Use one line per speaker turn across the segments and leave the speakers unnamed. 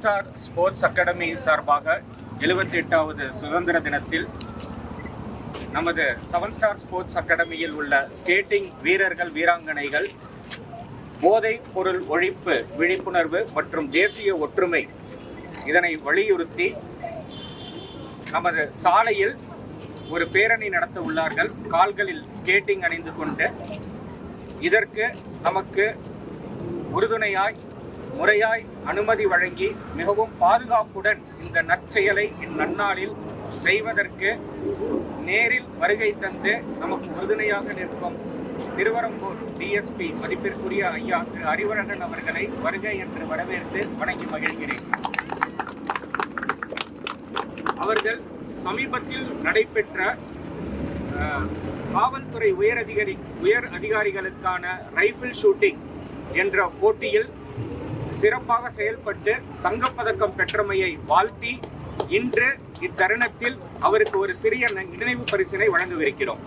Star sports academy சார்பாக எழுபத்தி எட்டாவது சுதந்திர தினத்தில் நமது செவன் ஸ்டார் ஸ்போர்ட்ஸ் அகாடமியில் உள்ள ஸ்கேட்டிங் வீரர்கள் வீராங்கனைகள் போதை பொருள் ஒழிப்பு விழிப்புணர்வு மற்றும் தேசிய ஒற்றுமை இதனை வலியுறுத்தி நமது சாலையில் ஒரு பேரணி நடத்த உள்ளார்கள். கால்களில் ஸ்கேட்டிங் அணிந்து கொண்டு இதற்கு நமக்கு உறுதுணையாய் முறையாய் அனுமதி வழங்கி மிகவும் பாதுகாப்புடன் இந்த நற்செயலை இந்நன்னாளில் செய்வதற்கு நேரில் வருகை தந்து நமக்கு உறுதுணையாக நிற்கும் திருவரம்பூர் டிஎஸ்பி மதிப்பிற்குரிய ஐயா திரு அறிவரகன் அவர்களை வருகை என்று வரவேற்று வணங்கி மகிழ்கிறேன். அவர்கள் சமீபத்தில் நடைபெற்ற காவல்துறை உயர் அதிகாரி உயர் அதிகாரிகளுக்கான ரைபிள் ஷூட்டிங் என்ற போட்டியில் சிறப்பாக செயல்பட்டு தங்கப்பதக்கம் பெற்றமையை வாழ்த்தி இன்று இத்தருணத்தில் அவருக்கு ஒரு சிறிய நினைவு பரிசினை வழங்கவிருக்கிறோம்.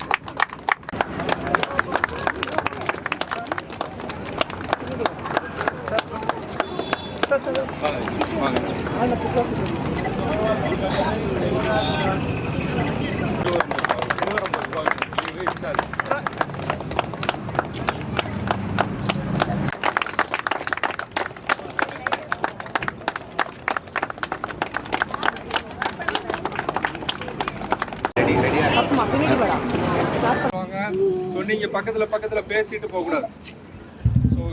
வாங்க ஸோ நீங்கள் பக்கத்தில் பக்கத்தில் பேசிட்டு போகக்கூடாது. ஸோ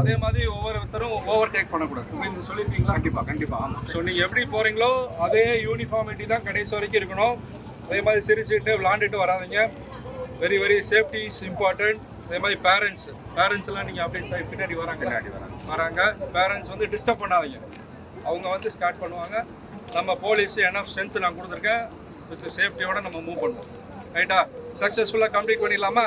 அதே மாதிரி ஒவ்வொருத்தரும் ஓவர் டேக் பண்ணக்கூடாது. உங்களுக்கு சொல்லியிருப்பீங்களா
கண்டிப்பா கண்டிப்பா. ஆமா.
ஸோ நீங்கள் எப்படி போகிறீங்களோ அதே யூனிஃபார்மிட்டி தான் கடைசி வரைக்கும் இருக்கணும். அதே மாதிரி சிரிச்சுட்டு விளாண்டுட்டு வராதீங்க. Very very safety is important அதே மாதிரி பேரண்ட்ஸ் பேரண்ட்ஸ் எல்லாம் நீங்கள் அப்படியே பின்னாடி வராங்க.
பின்னாடி வராங்க.
வராங்க. பேரண்ட்ஸ் வந்து டிஸ்டர்ப் பண்ணாதீங்க. அவங்க வந்து ஸ்டார்ட் பண்ணுவாங்க. நம்ம போலீஸ் எனஃப் ஸ்ட்ரென்த் நான் கொடுத்துருக்கேன். வித் சேஃப்டியோட நம்ம மூவ் பண்ணுவோம் ரைட்டா சக்ஸஸ்ஃபுல்லாக கம்ப்ளீட் பண்ணிடலாமா?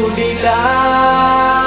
Udila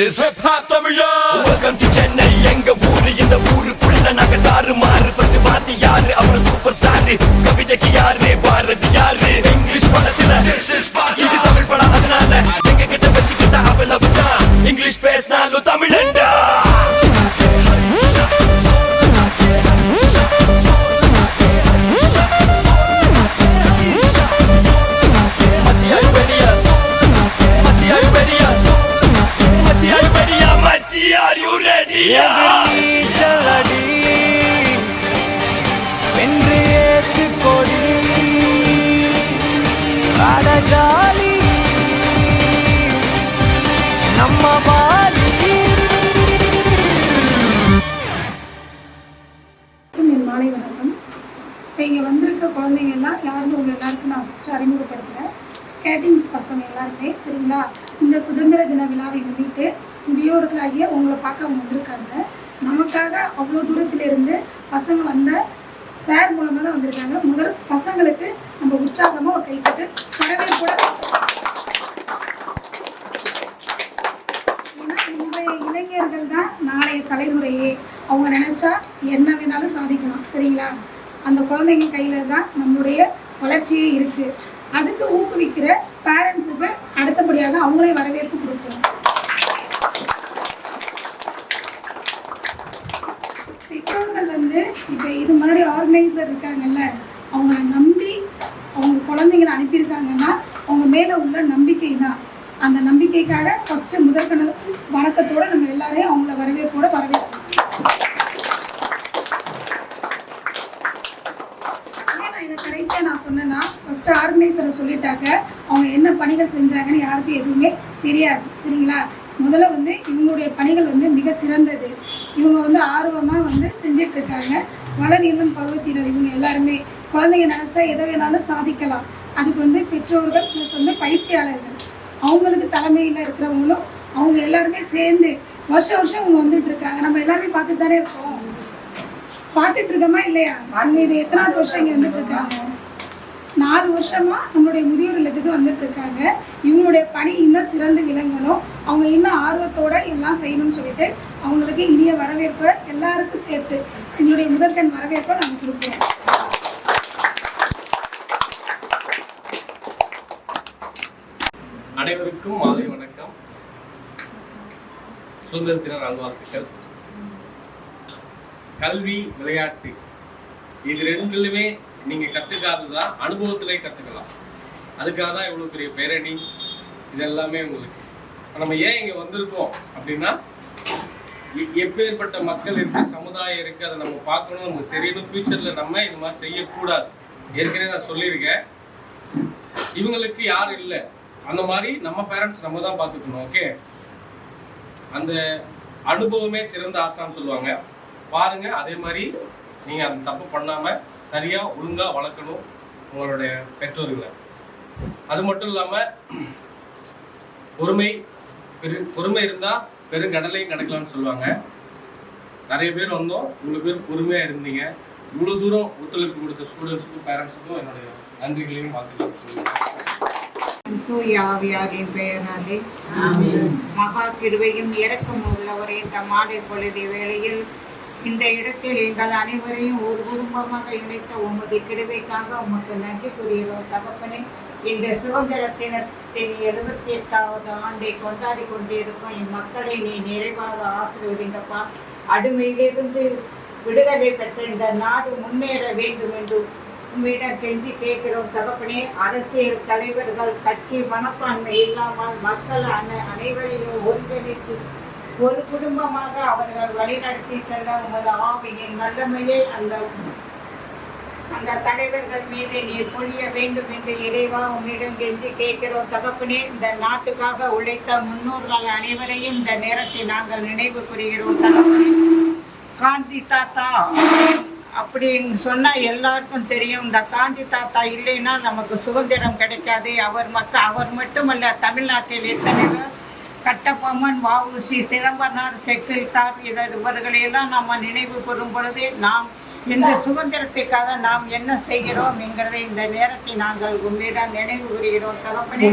this? Hip hop Tamizha Welcome to Chennai எங்க ஊரு இந்த ஊருக்குள்ள நாங்க தாறு மாறு ஃபர்ஸ்ட் பாத்தி யாரு? அப்புறம் சூப்பர் ஸ்டார் கவிதைக்கு யாரு?
நான் ஃபஸ்ட்டு அறிமுகப்படுத்துகிறேன் ஸ்கேட்டிங் பசங்க எல்லாருமே சரிங்களா? இந்த சுதந்திர தின விழாவை முன்னிட்டு முதியோர்களாகிய உங்களை பார்க்க அவங்க வந்திருக்காங்க. நமக்காக அவ்வளோ தூரத்திலிருந்து பசங்க வந்த சார் மூலமாக தான் வந்திருக்காங்க. முதல் பசங்களுக்கு நம்ம உற்சாகமாக ஒரு கைப்பட்டு வரவே கூட இளைஞர்கள் தான் நாளைய தலைமுறையே. அவங்க நினைச்சா என்ன வேணாலும் சாதிக்கலாம் சரிங்களா? அந்த குழந்தைங்க கையில தான் நம்மளுடைய வளர்ச்சியே இருக்கு. அதுக்கு ஊக்குவிக்கிற பேரண்ட்ஸுக்கு அடுத்தபடியாக அவங்களே வரவேற்பு கொடுக்கணும். பெற்றோர்கள் வந்து இப்போ இது மாதிரி ஆர்கனைசர் இருக்காங்கல்ல அவங்கள நம்பி அவங்க குழந்தைங்களை அனுப்பியிருக்காங்கன்னா அவங்க மேலே உள்ள நம்பிக்கை தான். அந்த நம்பிக்கைக்காக ஃபஸ்ட்டு முதற்கண வணக்கத்தோட நம்ம எல்லாரையும் அவங்கள வரவேற்போட வரவேற்கணும் ஏன் நான் இதை கடைசியாக நான் சொன்னேன்னா ஃபஸ்ட்டு ஆர்கனைசரை சொல்லிட்டாக்க அவங்க என்ன பணிகள் செஞ்சாங்கன்னு யாருக்கும் எதுவுமே தெரியாது. சரிங்களா? முதல்ல வந்து இவங்களுடைய பணிகள் வந்து மிக சிறந்தது. இவங்க வந்து ஆர்வமாக வந்து செஞ்சிட்ருக்காங்க. வளநீளம் பருவத்தினர் இவங்க எல்லாருமே. குழந்தைங்க நினச்சா எதை வேணாலும் சாதிக்கலாம். அதுக்கு வந்து பெற்றோர்கள் ப்ளஸ் வந்து பயிற்சியாளர்கள். அவங்களுக்கு தலைமையில் இருக்கிறவங்களும் அவங்க எல்லாருமே சேர்ந்து வருஷம் வருஷம் இவங்க வந்துட்டு இருக்காங்க நம்ம எல்லாருமே பார்த்துட்டு தானே இருக்கோம். பார்த்துட்டு இருக்கோமா இல்லையா? அவங்க இது எத்தனாவது வருஷம் இங்கே வந்துட்டு இருக்காங்க நாலு வருஷமா நம்மளுடைய முதியோர் இல்லத்துக்கு வந்துட்டு இருக்காங்க. இவங்களுடைய பணி இன்னும் சிறந்து விளங்கணும். அவங்க இன்னும் ஆர்வத்தோட எல்லாம் செய்யணும்னு சொல்லிட்டு அவங்களுக்கு இனிய வரவேற்பை எல்லாருக்கும் சேர்த்து எங்களுடைய முதற்கண் வரவேற்பை நாங்கள் கொடுப்போம்
அனைவருக்கும் மாலை வணக்கம். சுதந்திர தின நல்வாழ்த்துக்கள். கல்வி விளையாட்டு இது ரெண்டுலுமே நீங்க கத்துக்காததா? அனுபவத்திலே கத்துக்கலாம். அதுக்காக தான் இவ்வளவு பெரிய பேரணி இது எல்லாமே உங்களுக்கு நம்ம ஏன் இங்க வந்திருக்கோம் அப்படின்னா எப்பேற்பட்ட மக்கள் இருக்கு சமுதாயம் இருக்கு அதை நம்ம பார்க்கணும் நமக்கு தெரியணும். ஃபியூச்சர்ல நம்ம இது மாதிரி செய்யக்கூடாது. ஏற்கனவே நான் சொல்லியிருக்கேன். இவங்களுக்கு யாரும் இல்லை? அந்த மாதிரி நம்ம பேரண்ட்ஸ் நம்ம தான் பார்த்துக்கணும் ஓகே அந்த அனுபவமே சிறந்த ஆசான்னு சொல்லுவாங்க. பாருங்க அதே மாதிரி நீங்க அந்த தப்பு பண்ணாம சரியா ஒழுங்கா வளர்க்கணும் உங்களுடைய பெற்றோர்களை. அது மட்டும் இல்லாம பொறுமை பெரு பொறுமை இருந்தா பெருங்கடலையும் கடக்கலாம்னு சொல்லுவாங்க. நிறைய பேர் வந்தோம் இவ்வளவு பேர் பொறுமையா இருந்தீங்க. இவ்வளவு தூரம் ஒத்துழைப்பு கொடுத்த ஸ்டூடெண்ட்ஸுக்கும் பேரண்ட்ஸுக்கும் என்னுடைய நன்றிகளையும் பார்த்துக்கலாம் சொல்லுவேன்
தூய ஆவியாரின் பெயராலே. மகா கிருபையும் இரக்கம் உள்ளவரே மாலை பொழுது வேளையில் இந்த இடத்தில் எங்கள் அனைவரையும் ஒரு குடும்பமாக இணைத்த உமது கிருபைக்காக உமக்கு நன்றி கூறுகிறோம் தகப்பனே. இந்த சுதந்திர தினத்தின் எழுபத்தி எட்டாவது ஆண்டை கொண்டாடி கொண்டிருக்கும் இம்மக்களை நீ நிறைவாக ஆசீர்வதிங்கப்பா. அடிமையிலிருந்து விடுதலை பெற்ற இந்த நாடு முன்னேற வேண்டும் என்று உம்மிடம் கெஞ்சி கேட்கிறோம் தகப்பனே. அரசியல் தலைவர்கள் கட்சி மனப்பான்மை இல்லாமல் மக்கள் அன அனைவரையும் ஒருங்கிணைத்து ஒரு குடும்பமாக அவர்கள் வழிநடத்தி செல்ல உமது ஆவியின் வல்லமையை அந்த அந்த தலைவர்கள் மீது நீர் பொழிய வேண்டும் என்று இறைவா உன்னிடம் கெஞ்சி கேட்கிறோம். தகப்பனே இந்த நாட்டுக்காக உழைத்த முன்னோர்கள் அனைவரையும் இந்த நேரத்தில் நாங்கள் நினைவு கூறுகிறோம். தகப்பனே காந்தி தாத்தா அப்படின்னு சொன்னா எல்லாருக்கும் தெரியும். இந்த காந்தி தாத்தா இல்லைன்னா நமக்கு சுதந்திரம் கிடைக்காது. அவர் மக்க அவர் மட்டுமல்ல தமிழ்நாட்டில் எத்தனை பேர் கட்டபொம்மன் வஉசி சிதம்பரனார் செக்கில்தார் இதர் இவர்களையெல்லாம் நாம் நினைவு கூறும் பொழுது நாம் இந்த சுதந்திரத்திற்காக நாம் என்ன செய்கிறோம் என்கிறதை இந்த நேரத்தில் நாங்கள் உங்களிடம் நினைவு கூறுகிறோம். தகப்பனே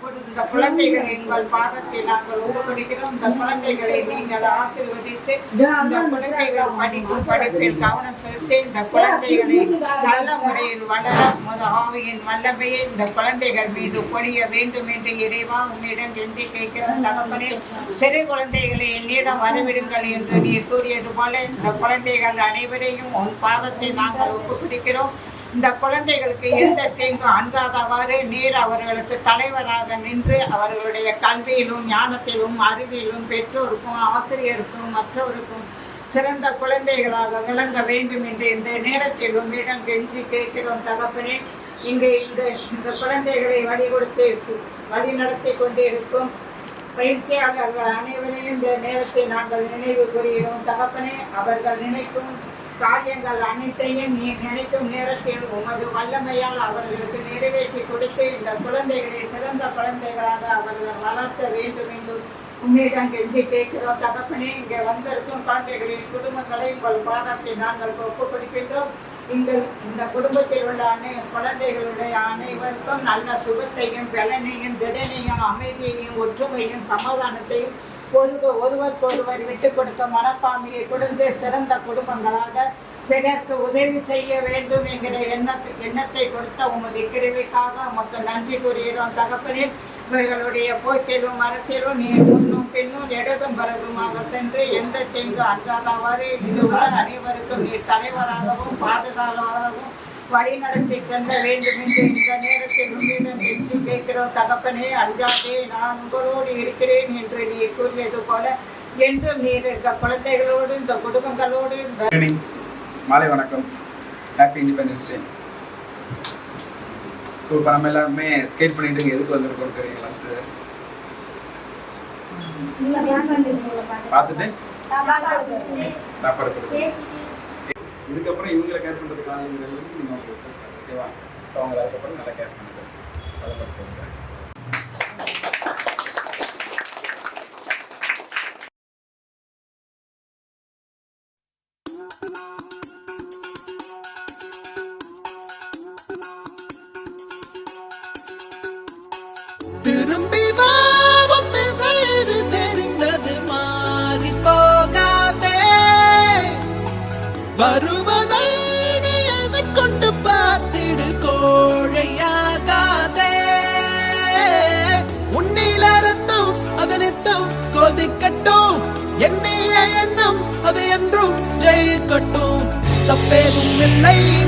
இந்த கு- இந்த குழந்தைகள் எங்கள் பாதத்தில் நாங்கள் ஒப்புக்கொடுக்கிறோம் இந்த குழந்தைகளை நீங்கள் ஆசீர்வதித்து இந்த குழந்தைகள் படிப்பு படிப்பில் கவனம் செலுத்தி இந்த குழந்தைகளை நல்ல முறையில் வளர முத ஆவியின் வல்லமையை இந்த குழந்தைகள் மீது பொழிய வேண்டும் என்று இறைவா உன்னிடம் எந்தி கேட்கிறோம் தகப்பனே சிறு குழந்தைகளை என்னிடம் வரவிடுங்கள் என்று நீ கூறியது போல இந்த குழந்தைகள் அனைவரையும் உன் பாதத்தை நாங்கள் ஒப்புக் கொடுக்கிறோம் இந்த குழந்தைகளுக்கு எந்த தீங்கும் அன்றாதவாறு நீர் அவர்களுக்கு தலைவராக நின்று அவர்களுடைய கல்வியிலும் ஞானத்திலும் அறிவிலும் பெற்றோருக்கும் ஆசிரியருக்கும் மற்றவருக்கும் சிறந்த குழந்தைகளாக விளங்க வேண்டும் என்று இந்த நேரத்திலும் இடம் கெஞ்சி கேட்கிறோம் தகப்பனே. இங்கு இந்த இந்த குழந்தைகளை வழிகொடுத்து வழி நடத்தி கொண்டிருக்கும் பயிற்சியாளர்கள் அனைவரையும் இந்த நேரத்தை நாங்கள் நினைவு கூறுகிறோம். தகப்பனே அவர்கள் நினைக்கும் காரியங்கள் அனைத்தையும் நீ நினைக்கும் நேரத்தில் உமது வல்லமையால் அவர்களுக்கு நிறைவேற்றி கொடுத்து இந்த குழந்தைகளை சிறந்த குழந்தைகளாக அவர்கள் வளர்த்த வேண்டும் என்று உண்மையிடம் கெஞ்சி கேட்கிறோம். தகப்பனே இங்கே வந்திருக்கும் குழந்தைகளின் குடும்பங்களை உங்கள் பாதத்தை நாங்கள் ஒப்புக் கொடுக்கின்றோம் இந்த இந்த குடும்பத்தில் உள்ள அனை குழந்தைகளுடைய அனைவருக்கும் நல்ல சுகத்தையும் பலனையும் திடனையும் அமைதியையும் ஒற்றுமையும் சமாதானத்தையும் ஒருவர் ஒருவருக்கொருவர் விட்டு கொடுத்த மனப்பான்மையை கொடுத்து சிறந்த குடும்பங்களாக பிறருக்கு உதவி செய்ய வேண்டும் என்கிற எண்ணத்தை எண்ணத்தை கொடுத்த உமது கிருவிக்காக உமக்கு நன்றி கூறுகிறோம். தகப்பனில் இவர்களுடைய போக்கிலும் மரத்திலும் நீ முன்னும் பின்னும் இடதும் பரதுமாக சென்று எந்த தீங்கு அஞ்சாதவாறு இதுவரை அனைவருக்கும் நீ தலைவராகவும் பாதுகாவலாகவும் வழி நடத்தி செல்ல வேண்டும் என்று இந்த நேரத்தில் என்று கேட்கிறோம். தகப்பனே அஞ்சாதே நான் உங்களோடு இருக்கிறேன் என்று நீ கூறியது போல என்றும் நீர் இந்த குழந்தைகளோடு இந்த குடும்பங்களோடு
மாலை வணக்கம். ஹாப்பி இண்டிபெண்டன்ஸ் டே ஸோ இப்போ நம்ம எல்லாருமே ஸ்கேட் பண்ணிட்டு எதுக்கு வந்திருக்கோம் தெரியுங்களா சார் பார்த்துட்டு. சாப்பாடு கொடுத்து இதுக்கப்புறம் இவங்களை கேர் பண்ணுறதுக்கான இவங்க நீங்கள் ஓகேவா? ஸோ அவங்களை அதுக்கப்புறம் நல்லா கேர் பண்ணுறது அதை பற்றி சொல்கிறேன்
தப்பேதும் இல்லை